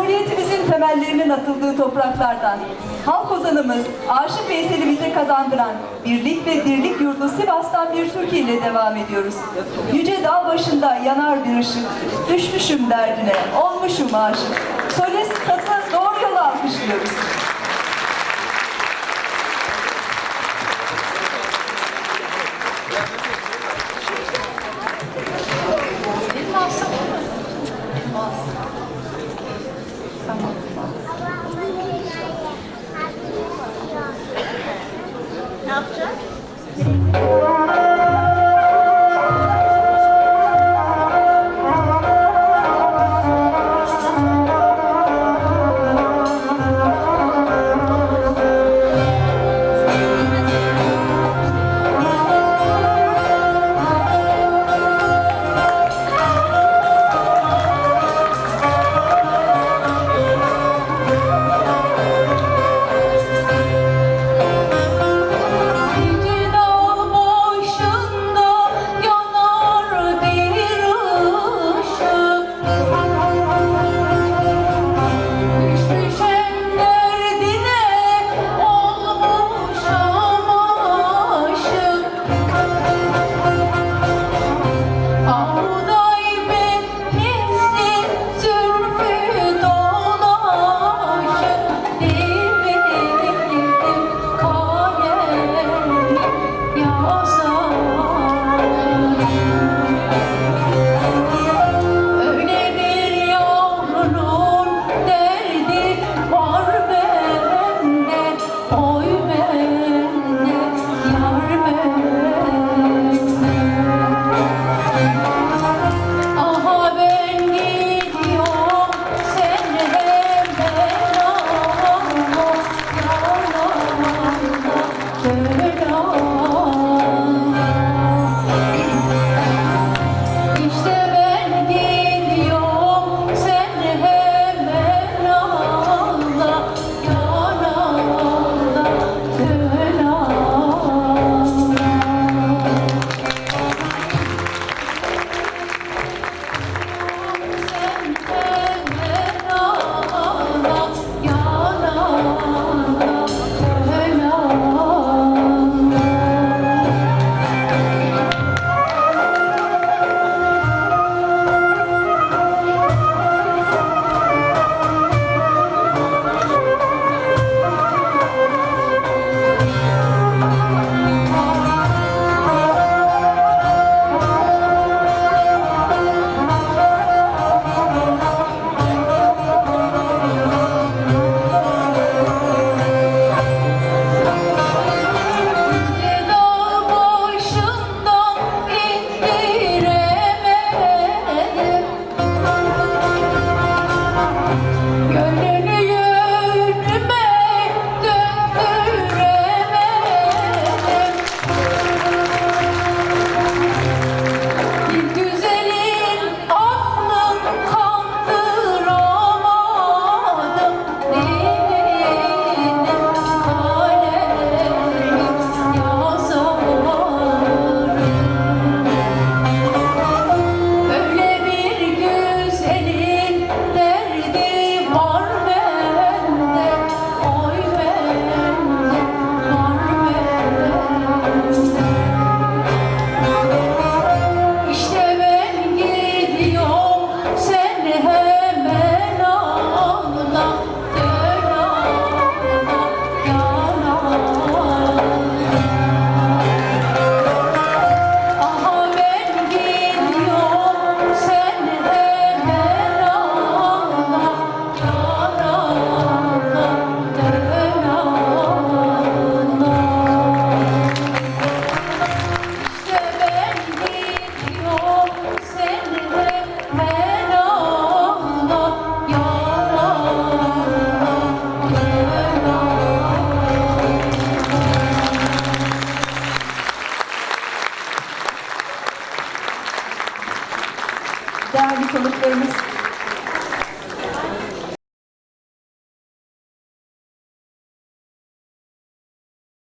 Cumhuriyetimizin temellerinin atıldığı topraklardan, halk ozanımız Aşık Veysel'i bize kazandıran birlik ve dirlik yurdu Sivas'tan bir Türkiye ile devam ediyoruz. Yüce dağ başında yanar bir ışık, düşmüşüm derdine, olmuşum aşık. Solist satı doğru yola alkışlıyoruz. değerli konuklarımız